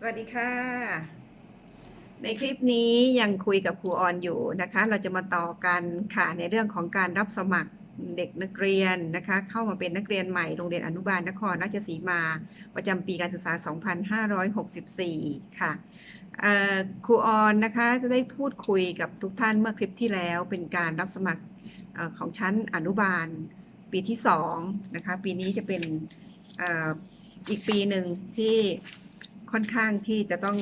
สวัสดีค่ะ ในคลิปนี้ยังคุยกับครูออนอยู่นะคะ เราจะมาต่อกันค่ะในเรื่องของการรับสมัครเด็กนักเรียนนะคะ เข้ามาเป็นนักเรียนใหม่โรงเรียนอนุบาลนครราชสีมา ประจำปีการศึกษา 2564 ค่ะเอ่อครูออนนะคะจะได้พูดคุยกับทุกท่านเมื่อคลิปที่แล้วเป็นการรับสมัครอของชั้นอนุบาลปีที่2นะคะปีนี้จะเป็นออีกปีหนึ่งที่ ค่อนข้างที่จะต้อง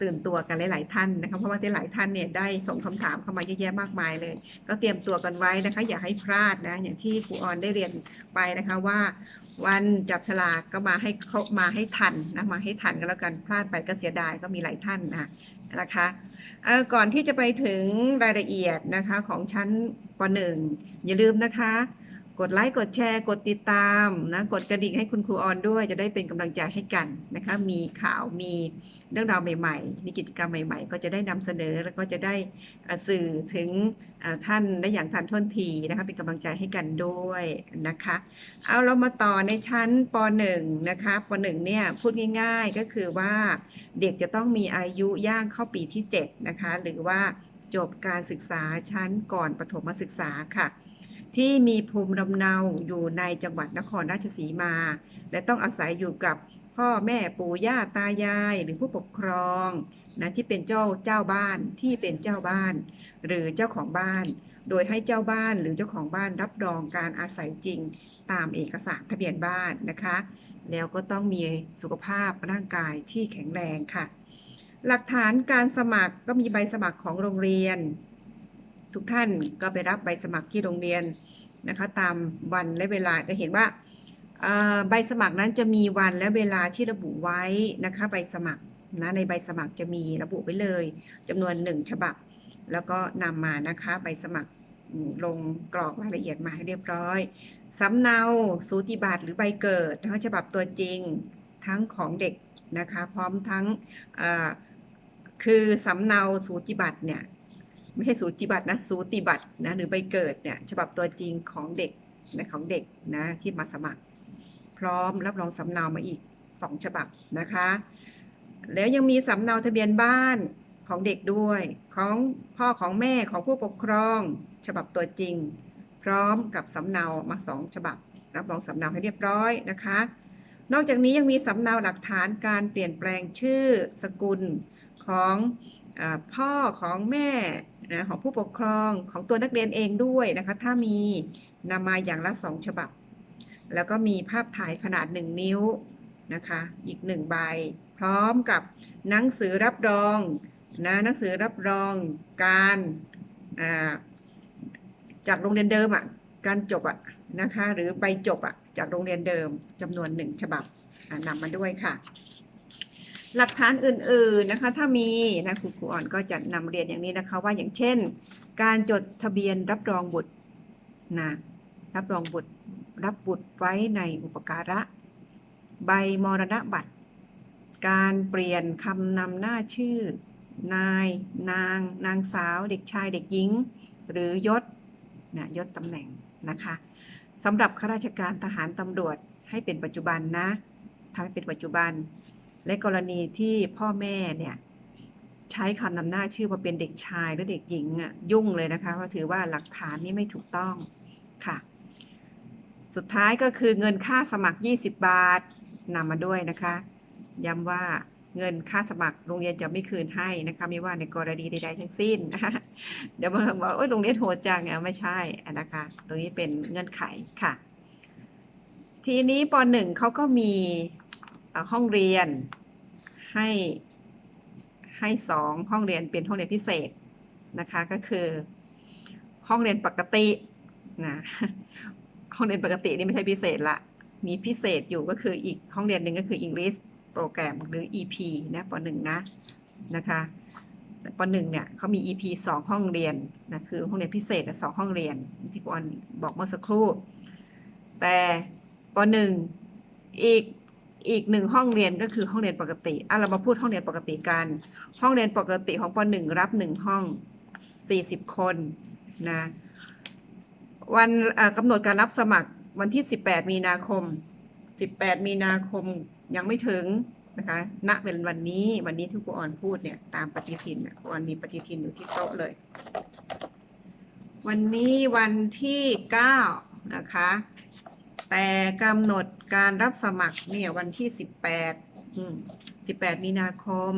ตื่นตัวกันหลาย ๆ ท่านนะคะเพราะว่าหลายท่านเนี่ยได้ส่งคำถามเข้ามาเยอะแยะมากมายเลย ก็เตรียมตัวกันไว้นะคะ อย่าให้พลาดนะอย่างที่ครูออนได้เรียนไปนะคะว่าวันจับฉลากก็มาให้เขามาให้ทันนะมาให้ทันกันแล้วกันพลาดไปก็เสียดายก็มีหลายท่านนะนะคะก่อนที่จะไปถึงรายละเอียดนะคะของชั้นป .1 อย่าลืมนะคะ กดไลค์กดแชร์ กดติดตามนะกดกระดิ่งให้คุณครูออนด้วย จะได้เป็นกำลังใจให้กันนะคะ มีข่าวมีเรื่องราวใหม่ ๆ มีกิจกรรมใหม่ ๆ ก็จะได้นำเสนอแล้วก็จะได้สื่อถึงท่านได้อย่างทันท่วงทีนะคะเป็นกำลังใจให้กันด้วยนะคะ เอาเรามาต่อในชั้นป .1 นะคะป .1 เนี่ยพูดง่าย ๆก็คือว่าเด็กจะต้องมีอายุย่างเข้าปีที่7นะคะหรือว่าจบการศึกษาชั้นก่อนประถมศึกษาค่ะ ที่มีภูมิลำเนาอยู่ในจังหวัดนครราชสีมา และต้องอาศัยอยู่กับพ่อแม่ปู่ย่าตายาย หรือผู้ปกครองนะที่เป็นเจ้าเจ้าบ้านที่เป็นเจ้าบ้าน หรือเจ้าของบ้าน โดยให้เจ้าบ้านหรือเจ้าของบ้านรับรองการอาศัยจริง ตามเอกสารทะเบียนบ้านนะคะ แล้วก็ต้องมีสุขภาพร่างกายที่แข็งแรงค่ะ หลักฐานการสมัครก็มีใบสมัครของโรงเรียน ทุกท่านก็ไปรับใบสมัครที่โรงเรียนนะคะ ตามวันและเวลาจะเห็นว่าใบสมัครนั้นจะมีวันและเวลาที่ระบุไว้นะคะ ใบสมัครนะในใบสมัครจะมีระบุไว้เลยจำนวนหนึ่งฉบับ แล้วก็นำมานะคะใบสมัครลงกรอกรายละเอียดมาให้เรียบร้อยสำเนาสูติบัตรหรือใบเกิดนะคะฉบับตัวจริงทั้งของเด็กนะคะ พร้อมทั้งคือสำเนาสูติบัตรเนี่ย ไม่ใช่สูติบัตรนะสูติบัตรนะหรือใบเกิดเนี่ยฉบับตัวจริงของเด็กนะของเด็กนะที่มาสมัคร พร้อมรับรองสำเนามาอีก 2 ฉบับนะคะ แล้วยังมีสำเนาทะเบียนบ้านของเด็กด้วยของพ่อของแม่ของผู้ปกครอง ฉบับตัวจริง พร้อมกับสำเนามาสองฉบับ รับรองสำเนาให้เรียบร้อยนะคะ นอกจากนี้ยังมีสำเนาหลักฐานการเปลี่ยนแปลงชื่อสกุลของอพ่อของแม่ นะของผู้ปกครองของตัวนักเรียนเองด้วยนะคะ ถ้ามีนำมาอย่างละสองฉบับ แล้วก็มีภาพถ่ายขนาด 1 นิ้วนะคะ อีก 1 ใบ พร้อมกับหนังสือรับรองนะหนังสือรับรองการาจากโรงเรียนเดิมอะการจบอะนะคะ หรือใบจบอะจากโรงเรียนเดิมจำนวนหนึ่งฉบับนำมาด้วยค่ะ หลักฐานอื่นๆนะคะ ถ้ามีนะครูครูอ่อนก็จะนำเรียนอย่างนี้นะคะ ว่าอย่างเช่น การจดทะเบียนรับรองบุตรนะรับรองบุตรรับบุตรไว้ในอุปการะ ใบมรณบัตร การเปลี่ยนคำนำหน้าชื่อ นาย นาง นางสาว เด็กชายเด็กหญิง หรือยศนะยศตำแหน่งนะคะสำหรับข้าราชการทหารตำรวจให้เป็นปัจจุบันนะทำให้เป็นปัจจุบัน และกรณีที่พ่อแม่เนี่ยใช้คำนำหน้าชื่อมาเป็นเด็กชายหรือเด็กหญิงอะยุ่งเลยนะคะเพราถือว่าหลักฐานนี้ไม่ถูกต้องค่ะ สุดท้ายก็คือเงินค่าสมัคร 20 บาทนำมาด้วยนะคะ ย้ำว่าเงินค่าสมัครโรงเรียนจะไม่คืนให้นะคะไม่ว่าในกรณีใดๆทั้งสิ้นเดี๋ยวบางคนบอกโอ้ยโรงเรียนโหดจังอะไม่ใช่อะนะคะ ตรงนี้เป็นเงื่อนไขค่ะ ทีนี้ปหนึ่งเขาก็มี ห้องเรียนให้ให้สองห้องเรียนเป็นห้องเรียนพิเศษนะคะก็คือ ห้องเรียนปกตินะห้องเรียนปกตินี่ไม่ใช่พิเศษละมีพิเศษอยู่ก็คืออีกห้องเรียนหนึ่งก็คือ English โปรแกรมหรือ EP นะปหนึ่งนะนะคะปหนึ่งเนี่ยเขามี EP สองห้องเรียนนะคือห้องเรียนพิเศษและสองห้องเรียนที่คุณออนบอกเมื่อสักครู่ แต่ปหนึ่งอีก อีกหนึ่งห้องเรียนก็คือห้องเรียนปกติอะเรามาพูดห้องเรียนปกติกัน ห้องเรียนปกติของปหนึ่งรับหนึ่งห้องสี่สิบคนนะวันเอ่อกำหนดการรับสมัครวันที่18มีนาคม18มีนาคมยังไม่ถึงนะคะณเป็นวันนี้วันนี้ที่ครูออนพูดเนี่ยตามปฏิทินเนี่ยครูออนมีปฏิทินอยู่ที่โต๊ะเลย วันนี้วันที่เก้านะคะ แต่กำหนดการรับสมัครเนี่ยวันที่สิบแปดสิบแปดมีนาคม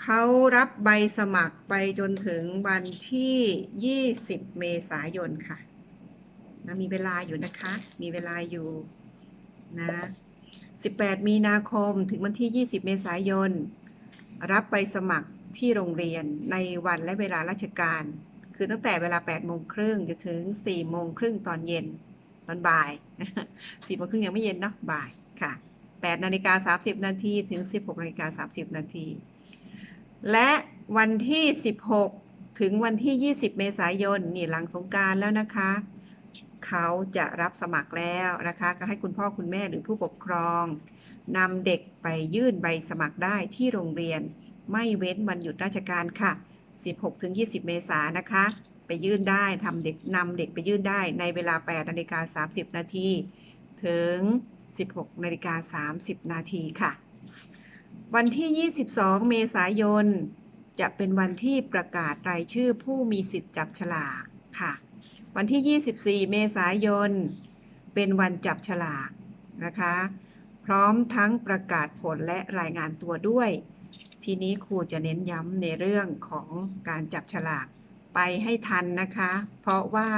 เขารับใบสมัครไปจนถึงวันที่ยี่สิบเมษายนค่ะนะมีเวลาอยู่นะคะ มีเวลาอยู่นะสิบแปดมีนาคมถึงวันที่ยี่สิบเมษายน รับใบสมัครที่โรงเรียนในวันและเวลาราชการ คือตั้งแต่เวลา8โมงครึ่งจนถึง4โมงครึ่งตอนเย็น ตอนบ่าย4โมงครึ่งยังไม่เย็นเนาะบ่ายค่ะ8นาฬิกา30นาทีถึง16นาฬิกา30นาทีและวันที่16ถึงวันที่ 20 เมษายนนี่หลังสงการแล้วนะคะ เขาจะรับสมัครแล้วนะคะ ก็ให้คุณพ่อคุณแม่หรือผู้ปกครองนำเด็กไปยื่นใบสมัครได้ที่โรงเรียน ไม่เว้นวันหยุดราชการค่ะ 16ถึง20 เมษายนนะคะ ไปยื่นได้ทำเด็กนำเด็กไปยื่นได้ในเวลา 8 นาฬิกา 30 นาที ถึง 16 นาฬิกา 30 นาทีค่ะ วันที่ 22 เมษายน จะเป็นวันที่ประกาศรายชื่อผู้มีสิทธิ์จับฉลากค่ะ วันที่ 24 เมษายน เป็นวันจับฉลากนะคะ พร้อมทั้งประกาศผลและรายงานตัวด้วย ทีนี้ครูจะเน้นย้ำในเรื่องของการจับฉลาก ไปให้ทันนะคะ เพราะว่า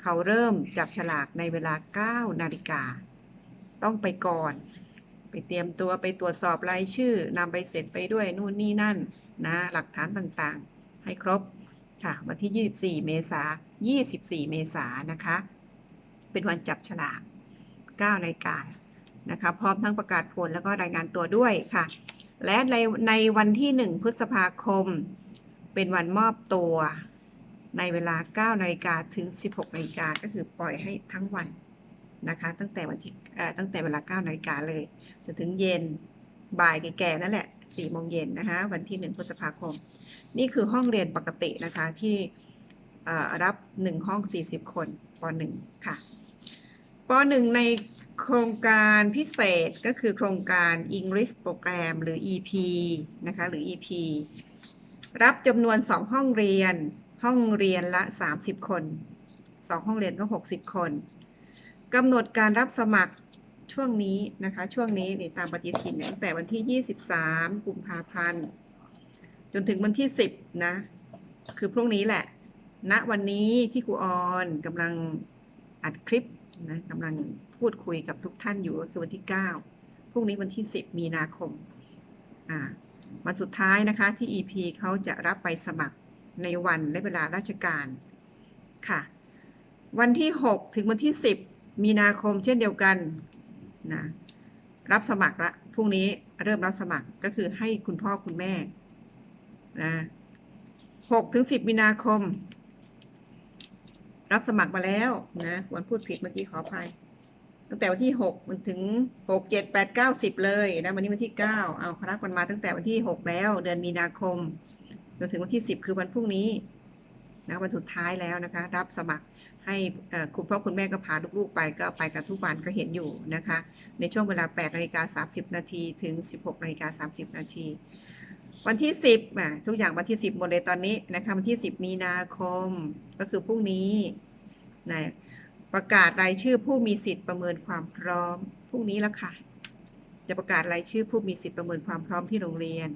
เขาเริ่มจับฉลากในเวลา 9 นาฬิกา ต้องไปก่อน ไปเตรียมตัวไปตรวจสอบรายชื่อนำไปเสร็จไปด้วยนู่นนี่นั่นนะหลักฐานต่างๆ ให้ครบค่ะวันที่ 24 เมษายน24 เมษานนะคะ เป็นวันจับฉลาก9นาฬิกานะคะ พร้อมทั้งประกาศผลแล้วก็รายงานตัวด้วยค่ะ และในในวันที่ 1 พฤษภาคม เป็นวันมอบตัว ในเวลา 9 นาฬิกาถึง 16 นาฬิกาก็คือปล่อยให้ทั้งวันนะคะ ตั้งแต่วันที่ตั้งแต่เวลา 9 นาฬิกาเลยจนถึงเย็นบ่ายแก่ๆนั่นแหละ 4 โมงเย็นนะคะ วันที่ 1 พฤษภาคม นี่คือห้องเรียนปกตินะคะที่รับ 1 ห้อง 40 คนป .1 ค่ะป .1 ในโครงการพิเศษก็คือโครงการ English Program หรือ EP นะคะ หรือ EP รับจำนวน 2 ห้องเรียน ห้องเรียนละ 30 คน2ห้องเรียนก็ 60 คนกำหนดการรับสมัครช่วงนี้นะคะ ช่วงนี้นี่ตามปฏิทินเนี่ยตั้งแต่วันที่ 23 กุมภาพันธ์ จนถึงวันที่ 10 นะ คือพรุ่งนี้แหละณวันนี้ที่ครูออนกำลังอัดคลิปนะกำลังพูดคุยกับทุกท่านอยู่ก็คือวันที่ 9 พรุ่งนี้วันที่ 10 มีนาคมอ่าวันสุดท้ายนะคะที่ EP เขาจะรับไปสมัคร ในวันและเวลาราชการค่ะ วันที่ 6 ถึงวันที่ 10 มีนาคมเช่นเดียวกันนะรับสมัครละพรุ่งนี้เริ่มรับสมัครก็คือให้คุณพ่อคุณแม่นะ6ถึง10มีนาคม รับสมัครมาแล้วนะวันพูดผิดเมื่อกี้ขออภัย ตั้งแต่วันที่หกมันถึงหกเจ็ดแปดเก้าสิบเลยนะวันนี้วันที่เก้าเอาครักมันมาตั้งแต่วันที่หกแล้ว เดือนมีนาคม จนถึงวันที่สิบคือวันพรุ่งนี้นะวันสุดท้ายแล้วนะคะ รับสมัครให้คุณพ่อคุณแม่ก็พาลูกๆไปก็ไปกันทุกวันก็เห็นอยู่นะคะ ในช่วงเวลา8นาฬิกา30 นาทีถึง 16นาฬิกา30 นาทีวันที่ 10อะทุกอย่างวันที่ 10 หมดเลยตอนนี้นะคะวันที่ 10 มีนาคมก็คือพรุ่งนี้นะประกาศรายชื่อผู้มีสิทธิ์ประเมินความพร้อมพรุ่งนี้แล้วค่ะ จะประกาศรายชื่อผู้มีสิทธิ์ประเมินความพร้อมที่โรงเรียน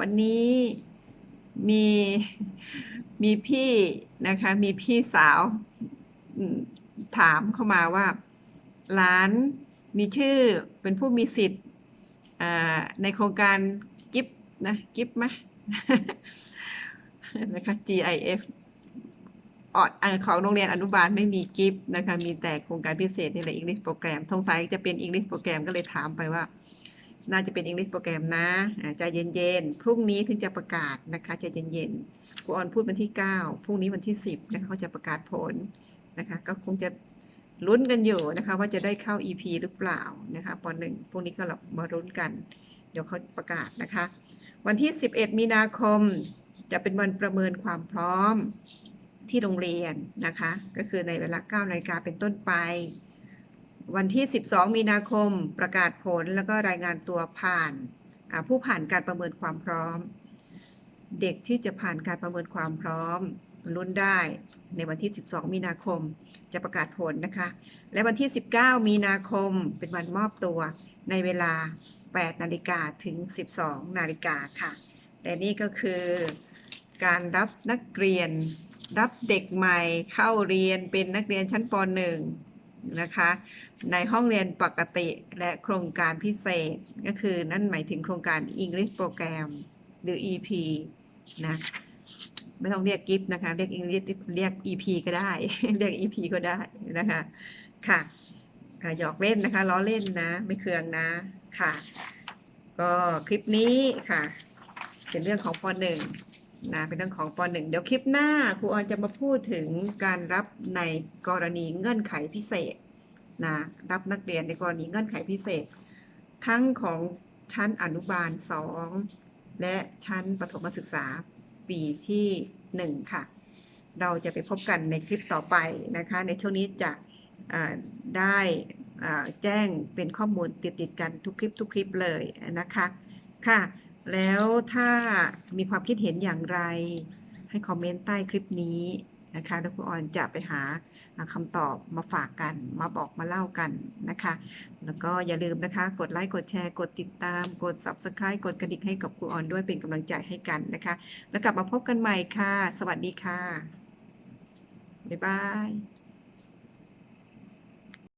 วันนี้ มีมีพี่นะคะมีพี่สาวถามเข้ามาว่าหลานมีชื่อเป็นผู้มีสิทธิ์ในโครงการกิฟนะกิฟไหมนะคะ GIF ออดของโรงเรียนอนุบาลไม่มีกิฟต์นะคะมีแต่โครงการพิเศษนี่แหละ English โปรแกรมสงสัยจะเป็น English โปรแกรมก็เลยถามไปว่า น่าจะเป็น English โปรแกรมนะใจเย็นๆ พรุ่งนี้ถึงจะประกาศนะคะใจเย็นๆครูออนพูดวันที่ 9 พรุ่งนี้วันที่ 10นะคะเขาจะประกาศผลนะคะก็คงจะลุ้นกันอยู่นะคะว่าจะได้เข้า EP หรือเปล่านะคะปหนึ่งพรุ่งนี้ก็เรามาลุ้นกัน เดี๋ยวเขาประกาศนะคะ วันที่ 11 มีนาคมจะเป็นวันประเมินความพร้อมที่โรงเรียนนะคะ ก็คือในเวลา9นาฬิกาเป็นต้นไป วันที่ 12 มีนาคมประกาศผลแล้วก็รายงานตัวผ่านผู้ผ่านการประเมินความพร้อม เด็กที่จะผ่านการประเมินความพร้อมลุ้นได้ในวันที่ 12 มีนาคมจะประกาศผลนะคะ และวันที่ 19 มีนาคมเป็นวันมอบตัวในเวลา 8 นาฬิกาถึง 12 นาฬิกาค่ะ และนี่ก็คือการรับนักเรียนรับเด็กใหม่เข้าเรียนเป็นนักเรียนชั้นป .1 นะคะ ในห้องเรียนปกติและโครงการพิเศษก็คือนั่นหมายถึงโครงการ English Program หรือ EP นะไม่ต้องเรียกกิฟต์นะคะ เรียก English เรียก EP ก็ได้ เรียก EP ก็ได้นะคะค่ะหยอกเล่นนะคะล้อเล่นนะ ไม่เคืองนะค่ะ ก็คลิปนี้ค่ะ เป็นเรื่องของป .1 นะเป็นเรื่องของป .1 เดี๋ยวคลิปหน้าครูออนจะมาพูดถึงการรับในกรณีเงื่อนไขพิเศษนะรับนักเรียนในกรณีเงื่อนไขพิเศษ ทั้งของชั้นอนุบาล 2 และชั้นประถมศึกษาปีที่ 1 ค่ะ เราจะไปพบกันในคลิปต่อไปนะคะ ในช่วงนี้จะได้แจ้งเป็นข้อมูลติดติดกันทุกคลิปทุกคลิปเลยนะคะ ค่ะ แล้วถ้ามีความคิดเห็นอย่างไร ให้คอมเมนต์ใต้คลิปนี้นะคะแล้วครูออนจะไปหาคำตอบมาฝากกัน มาบอกมาเล่ากันนะคะ แล้วก็อย่าลืมนะคะ กดไลค์ กดแชร์ กดติดตาม กด Subscribe กดกระดิ่งให้กับครูออนด้วยเป็นกำลังใจให้กันนะคะ แล้วกลับมาพบกันใหม่ค่ะ สวัสดีค่ะ บ๊ายบาย